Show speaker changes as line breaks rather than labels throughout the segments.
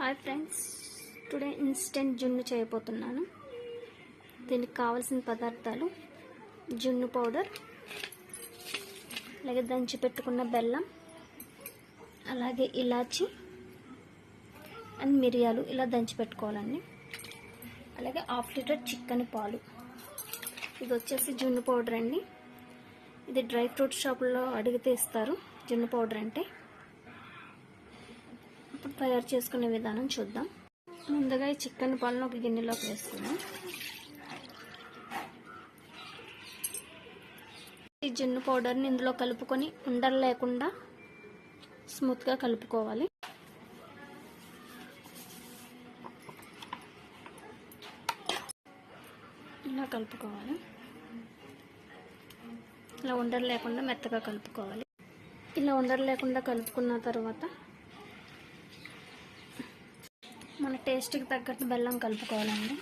Hi friends today instant జున్ను చేయబోతున్నాను. దీనికి కావాల్సిన పదార్థాలు జున్ను పౌడర్ అలాగే దంచి పెట్టుకున్న బెల్లం అలాగే ఇలాచి అండ్ మిరియాలు ఇలా దంచి పెట్టుకోవాలండి. అలాగే హాఫ్ లీటర్ చిక్కని పాలు. ఇది వచ్చేసి జున్ను పౌడర్ అండి. ఇది డ్రై ఫ్రూట్ షాప్లో అడిగితే ఇస్తారు జున్ను పౌడర్ అంటే. ఇప్పుడు తయారు చేసుకునే విధానం చూద్దాం. ముందుగా ఈ చికెన్ పాలను ఒక గిన్నెలోకి వేసుకుందాం. ఈ జున్ను పౌడర్ని ఇందులో కలుపుకొని ఉండలు లేకుండా స్మూత్గా కలుపుకోవాలి. ఇలా కలుపుకోవాలి. ఇలా ఉండలు లేకుండా మెత్తగా కలుపుకోవాలి. ఇలా ఉండలు లేకుండా కలుపుకున్న తర్వాత మన టేస్ట్కి తగ్గట్టు బెల్లం కలుపుకోవాలండి.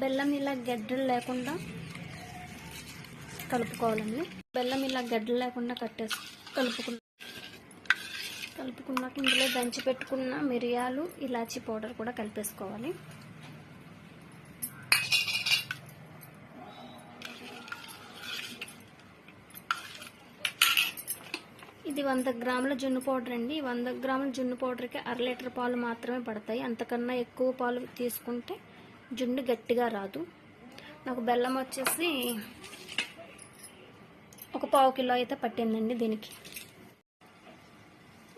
బెల్లం ఇలా గడ్డలు లేకుండా కలుపుకోవాలండి. బెల్లం ఇలా గడ్డలు లేకుండా కట్టేసి కలుపుకున్న కలుపుకున్నాక ఇందులో దంచి పెట్టుకున్న మిరియాలు ఇలాచీ పౌడర్ కూడా కలిపేసుకోవాలి. ఇది వంద గ్రాముల జున్ను పౌడర్ అండి. వంద గ్రాముల జున్ను పౌడర్కి అర లీటర్ పాలు మాత్రమే పడతాయి. అంతకన్నా ఎక్కువ పాలు తీసుకుంటే జున్ను గట్టిగా రాదు. నాకు బెల్లం వచ్చేసి ఒక పావు కిలో అయితే పట్టిందండి దీనికి.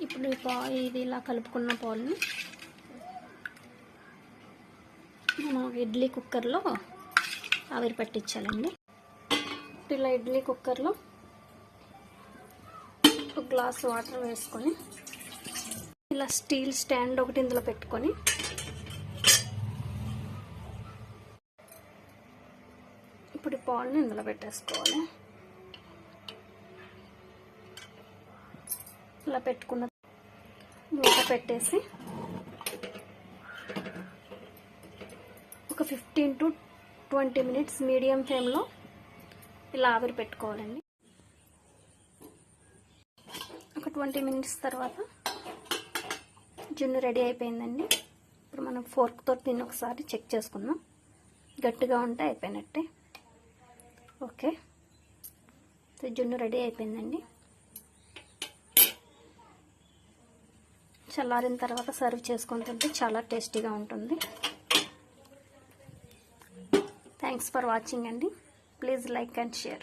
ఇప్పుడు ఈ పా ఇది ఇలా కలుపుకున్న పాలుని మనం ఇడ్లీ కుక్కర్లో ఆవిరి పట్టించాలండి. ఇలా ఇడ్లీ కుక్కర్లో గ్లాస్ వాటర్ వేసుకొని ఇలా స్టీల్ స్టాండ్ ఒకటి ఇందులో పెట్టుకొని ఇప్పుడు పాలను ఇందులో పెట్టేసుకోవాలి. ఇలా పెట్టుకున్న మూత పెట్టేసి ఒక fifteen to twenty minutes medium ఫ్లేమ్లో ఇలా ఆవిరి పెట్టుకోవాలండి. ఒక ట్వంటీ మినిట్స్ తర్వాత జున్ను రెడీ అయిపోయిందండి. ఇప్పుడు మనం ఫోర్క్తో తిని ఒకసారి చెక్ చేసుకుందాం. గట్టిగా ఉంటే అయిపోయినట్టే. ఓకే. జున్ను రెడీ అయిపోయిందండి. చల్లారిన తర్వాత సర్వ్ చేసుకొని తింటే చాలా టేస్టీగా ఉంటుంది. థ్యాంక్స్ ఫర్ వాచింగ్ అండి. Please like and share